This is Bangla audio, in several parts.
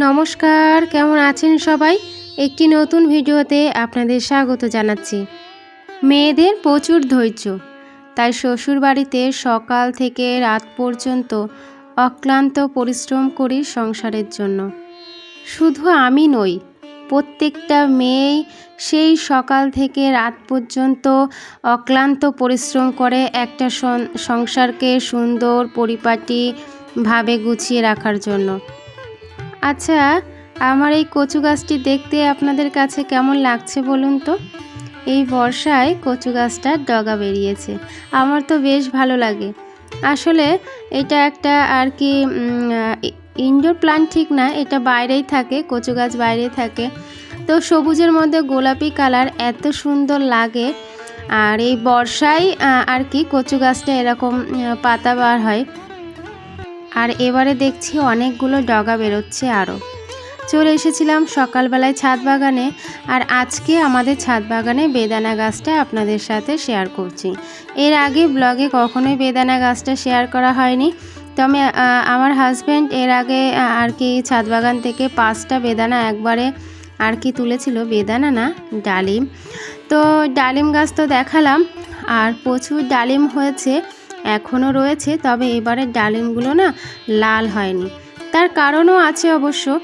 নমস্কার, কেমন আছেন সবাই? একটি নতুন ভিডিওতে আপনাদের স্বাগত জানাচ্ছি। মেয়েদের প্রচুর ধৈর্য, তাই শ্বশুর বাড়িতে সকাল থেকে রাত পর্যন্ত অক্লান্ত পরিশ্রম করি সংসারের জন্য। শুধু আমি নই, প্রত্যেকটা মেয়েই সেই সকাল থেকে রাত পর্যন্ত অক্লান্ত পরিশ্রম করে একটা সংসারকে সুন্দর পরিপাটিভাবে গুছিয়ে রাখার জন্য। আচ্ছা আমার এই কচু গাছটি দেখতে আপনাদের কাছে কেমন লাগছে বলুন তো? এই বর্ষায় কচু গাছটার ডগা বেরিয়েছে। আমার তো বেশ ভালো লাগে। আসলে এটা একটা আর কি ইনডোর প্লান্ট ঠিক না, এটা বাইরেই থাকে, কচু গাছ বাইরেই থাকে। তো সবুজের মধ্যে গোলাপি কালার এত সুন্দর লাগে। আর এই বর্ষায় আর কি কচু গাছটা এরকম পাতা বার হয়। আর এবারে দেখছি অনেকগুলো ডগা বেরোচ্ছে আরও চলে এসেছিলাম সকালবেলায় ছাদ বাগানে আর আজকে আমাদের ছাদ বাগানে বেদানা গাছটা আপনাদের সাথে শেয়ার করছি। এর আগে ব্লগে কখনোই বেদানা গাছটা শেয়ার করা হয়নি তবে আহ, আমার হাজব্যান্ড এর আগে আর কি ছাদ বাগান থেকে পাঁচটা বেদানা একবারে আর কি তুলেছিল বেদানা না ডালিম। তো ডালিম গাছ তো দেখালাম আর প্রচুর ডালিম হয়েছে। এখনও রয়েছে, তবে এবারের ডালিমগুলো না লাল হয়নি। তার কারণও আছে অবশ্য।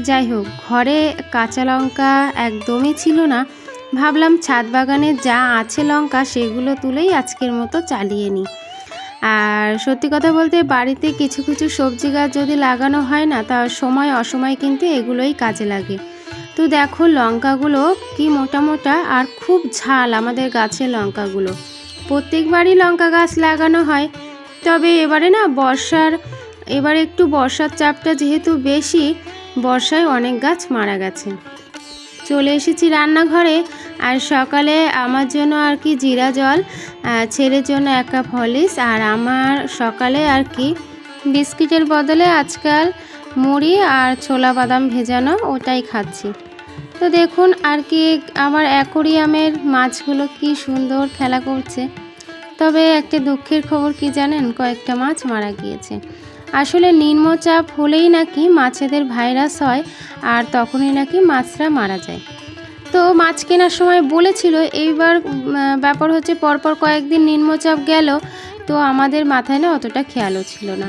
যাই হোক, ঘরে কাঁচা লঙ্কা একদমই ছিল না। ভাবলাম ছাদ বাগানে যা আছে লঙ্কা সেগুলো তুলেই আজকের মতো চালিয়ে নিই। আর সত্যি কথা বলতে বাড়িতে কিছু কিছু সবজি গাছ যদি লাগানো হয় না তার সময় অসময় কিন্তু এগুলোই কাজে লাগে। তো দেখো লঙ্কাগুলো কি মোটা মোটা আর খুব ঝাল আমাদের গাছের লঙ্কাগুলো। প্রত্যেকবারই লঙ্কা গাছ লাগানো হয়। তবে এবারে না বর্ষার, এবারে একটু বর্ষার চাপটা যেহেতু বেশি, বর্ষায় অনেক গাছ মারা গেছে। চলে এসেছি রান্নাঘরে আর সকালে আমার জন্য আর কি জিরা জল ছেলের জন্য এক কাপ হলিস আর আমার সকালে আর কি বিস্কিটের বদলে আজকাল মুড়ি আর ছোলা বাদাম ভেজানো ওটাই খাচ্ছি। তো দেখুন আর কি আমার অ্যাকোরিয়ামের মাছগুলো কি সুন্দর খেলা করছে। তবে একটা দুঃখের খবর কি জানেন? কয়েকটা মাছ মারা গিয়েছে। আসলে নিম্নচাপ হলেই নাকি মাছেদের ভাইরাস হয় আর তখনই নাকি মাছরা মারা যায়। তো মাছ কেনার সময় বলেছিল, এইবার ব্যাপার হচ্ছে পরপর কয়েকদিন নিম্নচাপ গেল, তো আমাদের মাথায় না অতটা খেয়ালও ছিল না।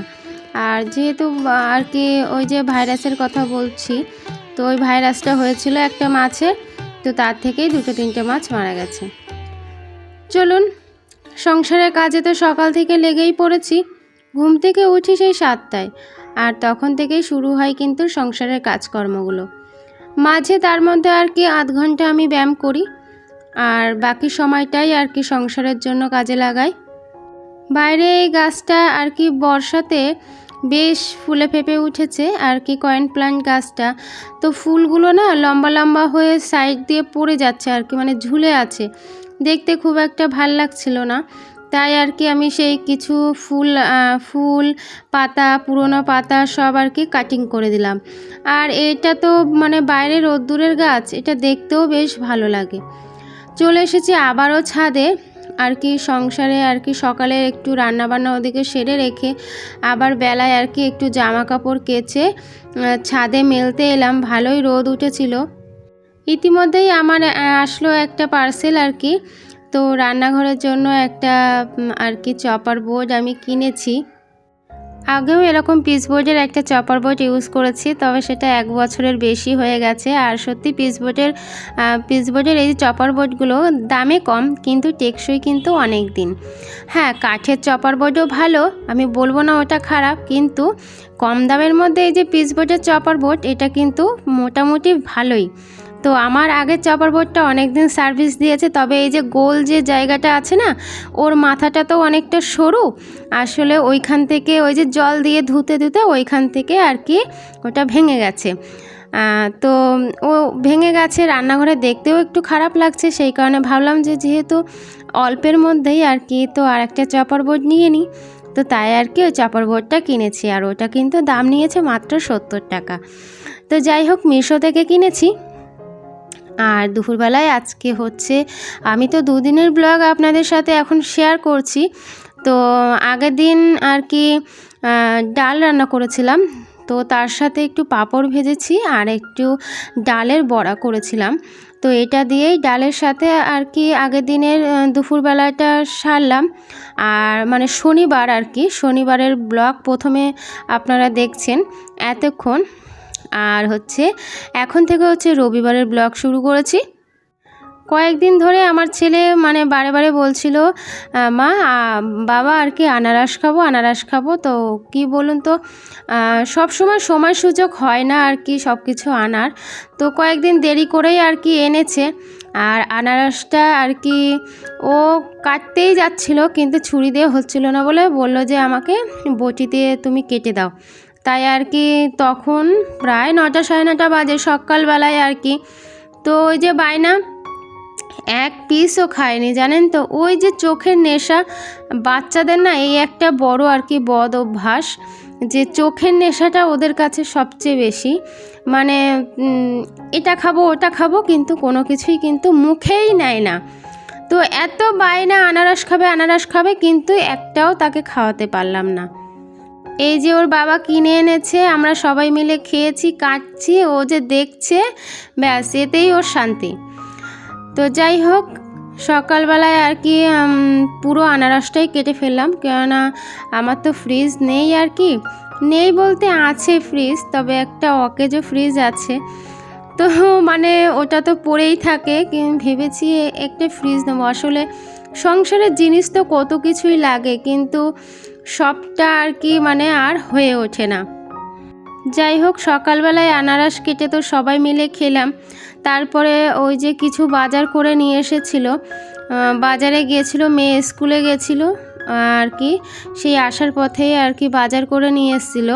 আর যেহেতু আর কি ওই যে ভাইরাসের কথা বলছি তো ওই ভাইরাসটা হয়েছিল একটা মাছের, তো তার থেকেই দুটো তিনটে মাছ মারা গেছে। চলুন, সংসারের কাজে তো সকাল থেকে লেগেই পড়েছি। ঘুম থেকে উঠি সেই সাতটায়, আর তখন থেকেই শুরু হয় কিন্তু সংসারের কাজকর্মগুলো। মাঝে তার মধ্যে আর কি আধ ঘণ্টা আমি ব্যায়াম করি, আর বাকি সময়টাই আর কি সংসারের জন্য কাজে লাগাই। বাইরে এই গাছটা আর কি বর্ষাতে বেশ ফুলে ফেপে উঠেছে আর কি কয়েন প্লান্ট গাছটা। তো ফুলগুলো না লম্বা লম্বা হয়ে সাইড দিয়ে পড়ে যাচ্ছে আর কি মানে ঝুলে আছে। দেখতে খুব একটা ভালো লাগছিল না। তাই আর কি আমি সেই কিছু ফুল ফুল, পাতা, পুরনো পাতা সব আর কি কাটিং করে দিলাম। আর এটা তো মানে বাইরে রোদ্দুরের গাছ, এটা দেখতেও বেশ ভালো লাগে। চলে এসেছি আবারও ছাদে। আর কি সংসারে আর কি সকালে একটু রান্নাবান্না ওদিকে সেরে রেখে আবার বেলায় আর কি একটু জামা কাপড় কেচে ছাদে মেলতে এলাম। ভালোই রোদ উঠেছিল। ইতিমধ্যেই আমার আসলো একটা পার্সেল আর কি। তো রান্নাঘরের জন্য একটা আর কি চপার বোর্ড আমি কিনেছি। আগেও এরকম পিস বোর্ডের একটা চপার বোর্ড ইউজ করেছি, তবে সেটা এক বছরের বেশি হয়ে গেছে। আর সত্যি পিস বোর্ডের পিস বোর্ডের এই চপার বোর্ডগুলো দামে কম, কিন্তু টেকসই কিন্তু অনেক দিন। হ্যাঁ কাঠের চপার বোর্ডও ভালো, আমি বলব না ওটা খারাপ, কিন্তু কম দামের মধ্যে এই যে পিস বোর্ডের চপার বোর্ড, এটা কিন্তু মোটামুটি ভালোই। তো আমার আগের চপার বোর্ডটা অনেক দিন সার্ভিস দিয়েছে, তবে এই যে গোল যে জায়গাটা আছে না, ওর মাথাটা তো অনেকটা সরু। আসলে ওইখান থেকে ওই যে জল দিয়ে ধুতে ধুতে ওইখান থেকে আর কি ওটা ভেঙে গেছে। তো ও ভেঙে গেছে, রান্নাঘরে দেখতেও একটু খারাপ লাগছে, সেই কারণে ভাবলাম যে যেহেতু অল্পের মধ্যেই আর কি, তো আর একটা চপার বোর্ড নিয়ে নিই। তো তাই আর কি ওই চপার বোর্ডটা কিনেছি, আর ওটা কিন্তু দাম নিয়েছে মাত্র সত্তর টাকা। তো যাই হোক, মিশো থেকে কিনেছি। আর দুপুরবেলায় আজকে হচ্ছে আমি তো দুদিনের ব্লগ আপনাদের সাথে এখন শেয়ার করছি। তো আগের দিন আর কি ডাল রান্না করেছিলাম। তো তার সাথে একটু পাঁপড় ভেজেছি আর একটু ডালের বড়া করেছিলাম। তো এটা দিয়েই ডালের সাথে আর কি আগের দিনের দুপুরবেলাটা সারলাম। আর মানে শনিবার আর কি, শনিবারের ব্লগ প্রথমে আপনারা দেখছেন এতক্ষণ। আর হচ্ছে এখন থেকে হচ্ছে রবিবারের ব্লগ শুরু করেছি। কয়েকদিন ধরে আমার ছেলে মানে বারে বারে বলছিল মা বাবা আর কি আনারস খাব আনারস খাব। তো কি বলুন তো সব সময় সময় সুযোগ হয় না আর কি সব কিছু আনার। তো কয়েকদিন দেরি করেই আর কি এনেছে। আর আনারসটা আর কি ও কাটতেই যাচ্ছিল, কিন্তু ছুরি দিয়ে হচ্ছিল না বলে বলল যে, আমাকে বটি দিয়ে তুমি কেটে দাও। তাই আর কি তখন প্রায় নটা সাড়ে নটা বাজে সকালবেলায় আর কি। তো ওই যে বায়না এক পিসও খায়নি, জানেন তো? ওই যে চোখের নেশা, বাচ্চাদের না এই একটা বড় আর কি বদ অভ্যাস যে চোখের নেশাটা ওদের কাছে সবচেয়ে বেশি। মানে এটা খাব, ওটা খাব, কিন্তু কোনো কিছুই কিন্তু মুখেই নেয় না। তো এত বায়না, আনারস খাবে আনারস খাবে, কিন্তু একটাও তাকে খাওয়াতে পারলাম না। এই যে ওর বাবা কিনে এনেছে, আমরা সবাই মিলে খেয়েছি, কাটছি, ও যে দেখছে, ব্যাস, এতেই ওর শান্তি। তো যাই হোক, সকালবেলায় আর কি পুরো আনারসটাই কেটে ফেললাম, কেননা আমার তো ফ্রিজ নেই আর কি। নেই বলতে আছে ফ্রিজ তবে একটা অকেজো ফ্রিজ আছে। তো মানে ওটা তো পড়েই থাকে ভেবেছি একটা ফ্রিজ নেব। আসলে সংসারের জিনিস তো কত কিছুই লাগে, কিন্তু সবটা আর কি মানে আর হয়ে ওঠে না। যাই হোক, সকালবেলায় আনারস কেটে তো সবাই মিলে খেলাম। তারপরে ওই যে কিছু বাজার করে নিয়ে এসেছিল বাজারে গিয়েছিল, মেয়ে স্কুলে গেছিল, আর কি, সেই আসার পথেই আর কি বাজার করে নিয়ে এসেছিল।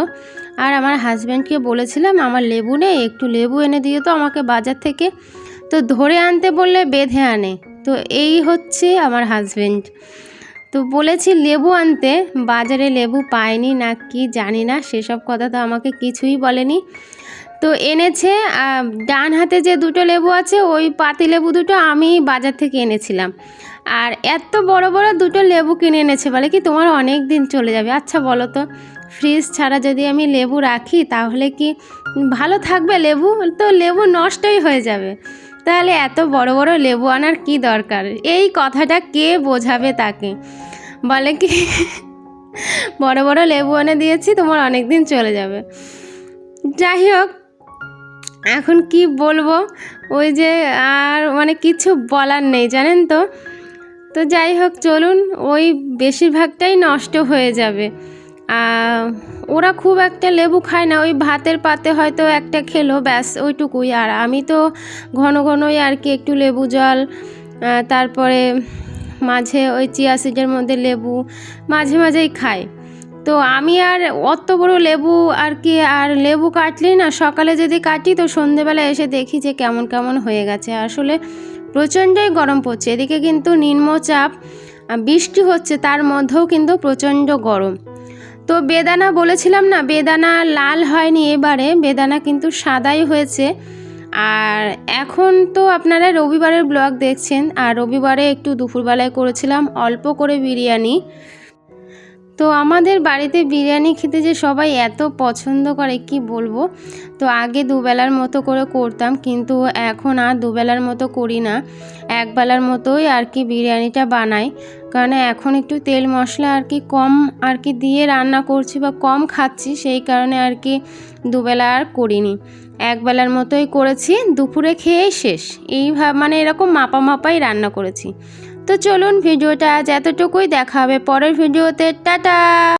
আর আমার হাজব্যান্ডকে বলেছিলাম, আমার লেবু নেই, একটু লেবু এনে দিয়ে তো আমাকে বাজার থেকে। তো ধরে আনতে বললে বেঁধে আনে। তো এই হচ্ছে আমার হাজব্যান্ড তো বলেছি লেবু আনতে, বাজারে লেবু পাইনি না কি জানি না, সেসব কথা তো আমাকে কিছুই বলেনি। তো এনেছে ডান হাতে যে দুটো লেবু আছে, ওই পাতি লেবু দুটো আমি বাজার থেকে এনেছিলাম। আর এত বড় বড় দুটো লেবু কিনে এনেছে বলে কি তোমার অনেক দিন চলে যাবে। আচ্ছা বলো তো, ফ্রিজ ছাড়া যদি আমি লেবু রাখি তাহলে কি ভালো থাকবে লেবু? তো লেবু নষ্টই হয়ে যাবে। তাহলে এত বড় বড় লেবু আনার কি দরকার? এই কথাটা কে বোঝাবে তাকে? বলে কি, বড় বড় লেবু এনে দিয়েছি, তোমার অনেক দিন চলে যাবে। যাই হোক, এখন কি বলব? ওই যে আর মানে কিছু বলার নেই, জানেন তো? তো যাই হোক, চলুন, ওই বেশিরভাগটাই নষ্ট হয়ে যাবে। ওরা খুব একটা লেবু খায় না, ওই ভাতের পাতে হয়তো একটা খেলো, ব্যাস ওইটুকুই। আর আমি তো ঘন ঘনই আর কি একটু লেবু জল তারপরে মাঝে ওই চিয়া সিডের মধ্যে লেবু মাঝে মাঝেই খাই। তো আমি আর অত বড় লেবু আর কি, আর লেবু কাটলেই না, সকালে যদি কাটি তো সন্ধেবেলা এসে দেখি যে কেমন কেমন হয়ে গেছে। আসলে প্রচণ্ডই গরম পড়ছে, এদিকে কিন্তু নিম্নচাপ বৃষ্টি হচ্ছে, তার মধ্যেও কিন্তু প্রচণ্ড গরম। তো বেদানা বলেছিলাম না, বেদানা লাল হয়নি এবারে, বেদানা কিন্তু সাদাই হয়েছে। আর এখন তো আপনারা রবিবারের ব্লগ দেখছেন, আর রবিবারে একটু দুপুরবেলায় করেছিলাম অল্প করে বিরিয়ানি। তো আমাদের বাড়িতে বিরিয়ানি খেতে যে সবাই এত পছন্দ করে, কি বলব? তো আগে দুবেলার মতো করে করতাম, কিন্তু এখন আর দুবেলার মতো করি না। একবেলার মতোই আর কি বিরিয়ানিটা বানাই। কারণ এখন একটু তেল মশলা আর কি কম আর কি দিয়ে রান্না করছি বা কম খাচ্ছি, সেই কারণে আর কি দুবেলা আর করিনি। একবেলার মতোই করেছি, দুপুরে খেয়েই শেষ। এইভাবে মানে এরকম মাপা মাপাই রান্না করেছি। তো চলুন ভিডিওটা আজ এতটুকুই। দেখা হবে পরের ভিডিওতে। টাটা!